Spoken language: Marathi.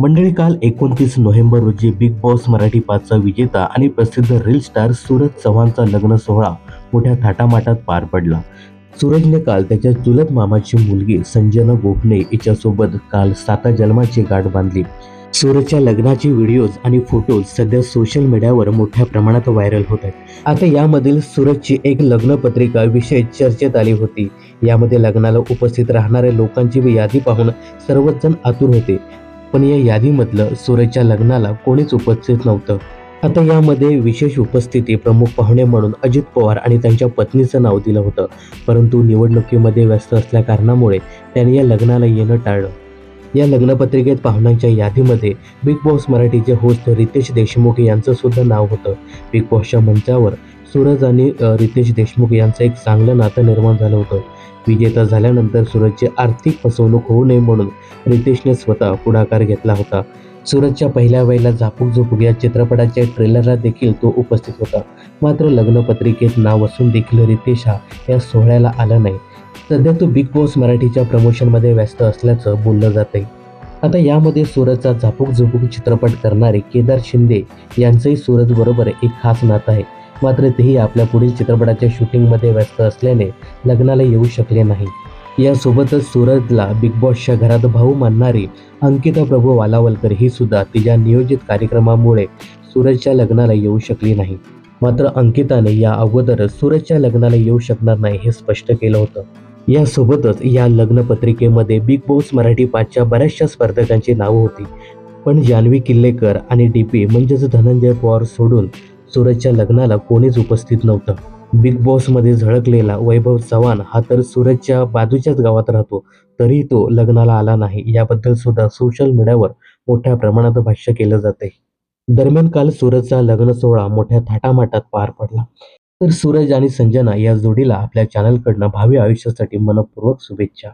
मंडळी काल एकोणतीस नोव्हेंबर रोजी बिग बॉस मराठी पाचचा विजेता आणि प्रसिद्ध रील स्टार सूरज चव्हाणचा लग्न सोहळा मोठ्या थाटामाटात पार पडला. सूरजने काल त्याच्या चुलत मामाची मुलगी संजना गोखणे हिच्यासोबत काल साता जन्माची गाठ बांधली. सूरजच्या लग्नाचे व्हिडिओज आणि फोटोज सध्या सोशल मीडियावर मोठ्या प्रमाणात व्हायरल होत आहेत. आता यामधील सूरजची एक लग्नपत्रिका विषय चर्चेत आली होती. यामध्ये लग्नाला उपस्थित राहणाऱ्या लोकांची यादी पाहून सर्वच जण आतुर होते. पण या यादीमधलं सूरजच्या लग्नाला कोणीच उपस्थित नव्हतं. आता यामध्ये विशेष उपस्थिती प्रमुख पाहुणे म्हणून अजित पवार आणि त्यांच्या पत्नीचं नाव दिलं होतं. परंतु निवडणुकीमध्ये व्यस्त असल्या कारणामुळे त्यांनी या लग्नाला येणं टाळलं. या लग्नपत्रिकेत पाहुण्यांच्या यादीमध्ये बिग बॉस मराठीचे होस्ट रितेश देशमुख यांचं सुद्धा नाव होतं. बिग बॉसच्या मंचावर सूरज आणि रितेश देशमुख यांचं एक चांगलं नातं निर्माण झालं होतं. विजेता झाल्यानंतर सूरजची आर्थिक फसवणूक होऊ नये म्हणून रितेशने स्वतः पुढाकार घेतला होता. सूरजच्या पहिल्या वेळेला झापूक झुपूक या चित्रपटाच्या ट्रेलरला देखील तो उपस्थित होता. मात्र लग्नपत्रिकेत नाव असून देखील रितेश हा या सोहळ्याला आला नाही. सध्या तो बिग बॉस मराठीच्या प्रमोशनमध्ये व्यस्त असल्याचं बोललं जातंय. आहे आता यामध्ये सूरजचा झापूक झुपूक चित्रपट करणारे केदार शिंदे यांचंही सूरज बरोबर एक खास नातं आहे. मात्र तेही आपल्या पुढील चित्रपटाच्या शूटिंगमध्ये व्यस्त असल्याने लग्नाला येऊ शकले नाही. यासोबतच सूरजला बिग बॉसच्या घरात भाऊ मानणारी अंकिता प्रभू वालावलकर ही सुद्धा तिच्या नियोजित कार्यक्रमामुळे सूरजच्या लग्नाला येऊ शकली नाही. मात्र अंकिताने या अगोदरच सूरजच्या लग्नाला येऊ शकणार नाही हे स्पष्ट केलं होतं. यासोबतच या लग्नपत्रिकेमध्ये बिग बॉस मराठी पाचच्या बऱ्याचशा स्पर्धकांची नावं होती. पण जान्हवी किल्लेकर आणि डी पी म्हणजेच धनंजय पवार सोडून सूरजच्या लग्नाला कोणीच उपस्थित नव्हतं. बिग बॉसमध्ये झळकलेला वैभव चव्हाण हा तर सूरजच्या बाजूच्याच गावात राहतो तरी तो लग्नाला आला नाही. याबद्दल सुद्धा सोशल मीडियावर मोठ्या प्रमाणात भाष्य केलं जाते दरम्यान काल सूरजचा लग्न सोहळा मोठ्या थाटामाटात पार पडला. तर सूरज आणि संजना या जोडीला आपल्या चॅनलकडनं भावी आयुष्यासाठी मनपूर्वक शुभेच्छा.